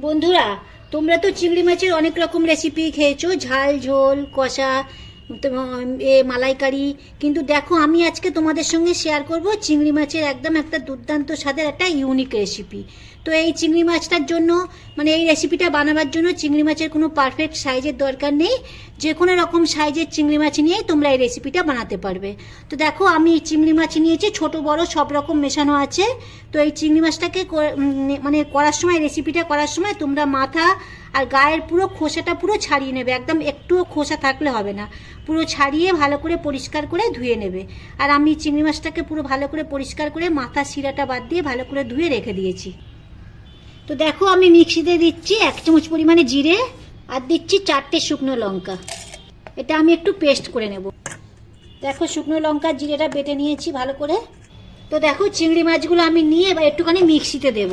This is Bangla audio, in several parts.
বন্ধুরা তোমরা তো চিংড়ি মাছের অনেক রকম রেসিপি খেয়েছো ঝাল ঝোল কষা এ মালাইকারি। কিন্তু দেখো, আমি আজকে তোমাদের সঙ্গে শেয়ার করব চিংড়ি মাছের একদম একটা দুর্দান্ত স্বাদের একটা ইউনিক রেসিপি তো এই চিংড়ি মাছটার জন্য মানে এই রেসিপিটা বানাবার জন্য চিংড়ি মাছের কোনো পারফেক্ট সাইজের দরকার নেই। যে কোনো রকম সাইজের চিংড়ি মাছ নিয়েই তোমরা এই রেসিপিটা বানাতে পারবে। তো দেখো, আমি চিংড়ি মাছ নিয়েছি, ছোট, বড়, সব রকম মেশানো আছে। তো এই চিংড়ি মাছটাকে মানে করার সময় রেসিপিটা করার সময় তোমরা মাথা আর গায়ের পুরো খোসাটা পুরো ছাড়িয়ে নেবে, একদম একটুও খোসা থাকলে হবে না। পুরো ছাড়িয়ে ভালো করে পরিষ্কার করে ধুয়ে নেবে। আর আমি চিংড়ি মাছটাকে পুরো ভালো করে পরিষ্কার করে মাথা শিরাটা বাদ দিয়ে ভালো করে ধুয়ে রেখে দিয়েছি। তো দেখো আমি মিক্সিতে দিচ্ছি এক চামচ পরিমাণে জিরে আর দিচ্ছি চারটে শুকনো লঙ্কা। এটা আমি একটু পেস্ট করে নেব। দেখো শুকনো লঙ্কা জিরেটা বেটে নিয়েছি ভালো করে। তো দেখো চিংড়ি মাছগুলো আমি নিয়ে এবার একটুখানি মিক্সিতে দেব।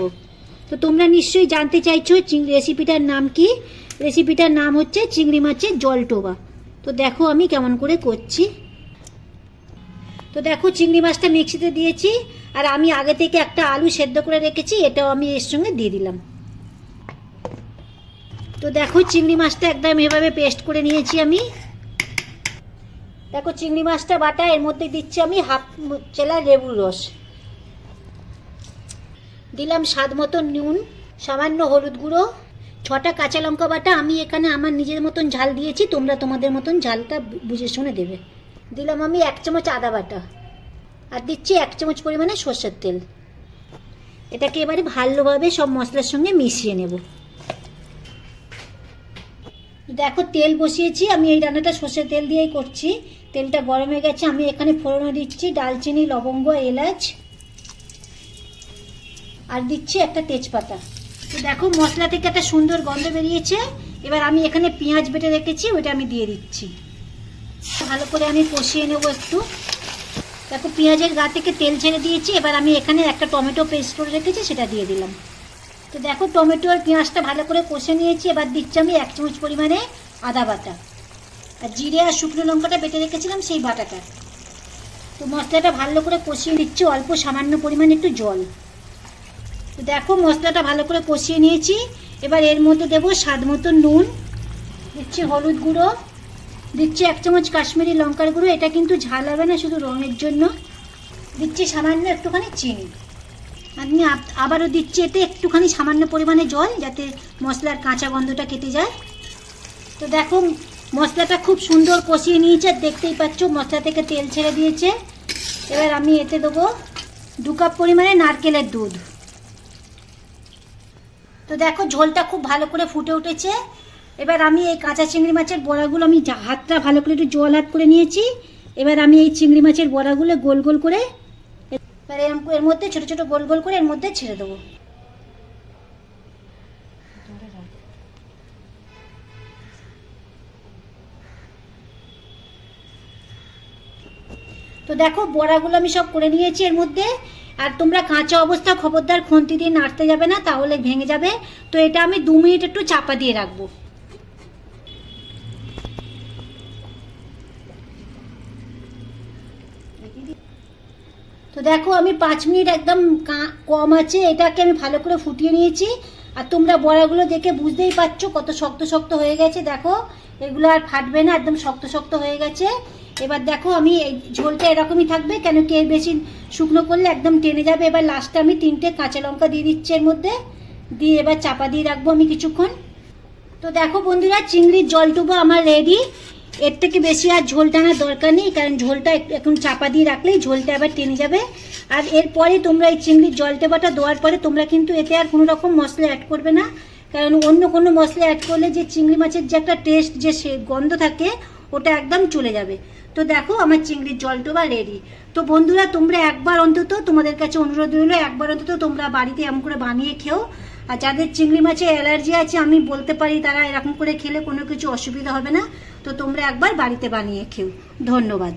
তো তোমরা নিশ্চয়ই জানতে চাইছো চিংড়ি রেসিপিটার নাম কি? রেসিপিটার নাম হচ্ছে চিংড়ি মাছের জলটোবা। তো দেখো আমি কেমন করে করছি। তো দেখো চিংড়ি মাছটা মিক্সিতে দিয়েছি, আর আমি আগে থেকে একটা আলু সেদ্ধ করে রেখেছি, এটাও আমি এর সঙ্গে দিয়ে দিলাম। তো দেখো চিংড়ি মাছটা একদম এভাবে পেস্ট করে নিয়েছি আমি। দেখো চিংড়ি মাছটা বাটা, এর মধ্যে দিচ্ছি আমি হাফ চেলা লেবুর রস। দিলাম স্বাদ মতন নুন, সামান্য হলুদ গুঁড়ো, ছটা কাঁচা লঙ্কা বাটা আমি এখানে আমার নিজের মতন ঝাল দিয়েছি, তোমরা তোমাদের মতন ঝালটা বুঝে শুনে দেবে। দিলাম আমি এক চামচ আদা বাটা আর দিচ্ছি এক চামচ পরিমাণে সর্ষের তেল। এটাকে এবারে ভালোভাবে সব মশলার সঙ্গে মিশিয়ে নেব। দেখো তেল বসিয়েছি, আমি এই রান্নাটা সর্ষের তেল দিয়েই করছি। তেলটা গরম হয়ে গেছে, আমি এখানে ফোড়নে দিচ্ছি, ডালচিনি, লবঙ্গ, এলাচ আর দিচ্ছি একটা তেজপাতা। তো দেখো, মশলা থেকে একটা সুন্দর গন্ধ বেরিয়েছে। এবার আমি এখানে পেঁয়াজ বেটে রেখেছি ওটা আমি দিয়ে দিচ্ছি। ভালো করে আমি কষিয়ে নেব একটু। দেখো, পেঁয়াজের গা থেকে তেল ছেড়ে দিয়েছি। এবার আমি এখানে একটা টমেটো পেস্ট করে রেখেছি, সেটা দিয়ে দিলাম। তো দেখো, টমেটো আর পেঁয়াজটা ভালো করে কষে নিয়েছি। এবার দিচ্ছি আমি এক চামচ পরিমাণে আদা বাটা। আর জিরে আর শুকনো লঙ্কাটা বেটে রেখেছিলাম সেই বাটাটা। তো মশলাটা ভালো করে কষিয়ে নিচ্ছি, অল্প সামান্য পরিমাণে একটু জল। তো দেখো মশলাটা ভালো করে কষিয়ে নিয়েছি। এবার এর মধ্যে দেবো স্বাদ মতো নুন, দিচ্ছি হলুদ গুঁড়ো, দিচ্ছি এক চামচ কাশ্মীরি লঙ্কার গুঁড়ো, এটা কিন্তু ঝাল হবে না শুধু রঙের জন্য। দিচ্ছি সামান্য একটুখানি চিনি। আমি আবারও দিচ্ছি এতে একটুখানি সামান্য পরিমাণে জল, যাতে মশলার কাঁচা গন্ধটা কেটে যায়। তো দেখো মশলাটা খুব সুন্দর কষিয়ে নিয়েছে, আর দেখতেই পাচ্ছ মশলা থেকে তেল ছেড়ে দিয়েছে। এবার আমি এতে দেবো দু কাপ পরিমাণে নারকেলের দুধ। তো দেখো, ঝোলটা খুব ভালো করে ফুটে উঠেছে। এবার আমি এই কাঁচা চিংড়ি মাছের বড়াগুলো আমি হাতটা ভালো করে একটু জল হাত করে নিয়েছি। এবার আমি এই চিংড়ি মাছের বড়াগুলো গোল গোল করে এবার এরম এর মধ্যে ছোট ছোট গোল গোল করে এর মধ্যে ছেড়ে দেবো। তো দেখো, বড়াগুলো আমি সব করে নিয়েছি এর মধ্যে। আর তোমরা কাঁচা অবস্থা খবরদার খুন্তি দিয়ে নাড়তে যাবে না, তাহলে ভেঙে যাবে। তো এটা আমি দু মিনিট একটু চাপা দিয়ে রাখব। তো দেখো, আমি পাঁচ মিনিট একদম কম আছে, এটাকে আমি ভালো করে ফুটিয়ে নিয়েছি। আর তোমরা বড়াগুলো দেখে বুঝতেই পারছ কত শক্ত শক্ত হয়ে গেছে। দেখো, এগুলো আর ফাটবে না, একদম শক্ত শক্ত হয়ে গেছে। এবার দেখো আমি এই ঝোলটা এরকমই থাকবে, কেন কি এর বেশি শুকনো করলে একদম টেনে যাবে। এবার লাস্টে আমি তিনটে কাঁচা লঙ্কা দিয়ে দিচ্ছি এর মধ্যে। দিয়ে এবার চাপা দিয়ে রাখব আমি কিছুক্ষণ। তো দেখো বন্ধুরা, চিংড়ির জলটুকু আমার রেডি এর থেকে বেশি আর ঝোল টানার দরকার নেই, কারণ ঝোলটা এখন চাপা দিয়ে রাখলেই ঝোলটা আবার টেনে যাবে। আর এরপরে তোমরা এই চিংড়ির জল জলটেবাটা দেওয়ার পরে তোমরা কিন্তু এতে আর কোনো রকম মশলা অ্যাড করবে না। কারণ অন্য কোনো মশলা অ্যাড করলে যে চিংড়ি মাছের যে একটা টেস্ট যে সে গন্ধ থাকে ওটা একদম চলে যাবে। তো দেখো আমার চিংড়ির জলটোবা রেডি তো বন্ধুরা, তোমরা একবার অন্তত তোমাদের কাছে অনুরোধ রইল, একবার অন্তত তোমরা বাড়িতে এমন করে বানিয়ে খেও। আর যাদের চিংড়ি মাছে অ্যালার্জি আছে, আমি বলতে পারি তারা এরকম করে খেলে কোনো কিছু অসুবিধা হবে না। তো তোমরা একবার বাড়িতে বানিয়ে খেও। ধন্যবাদ।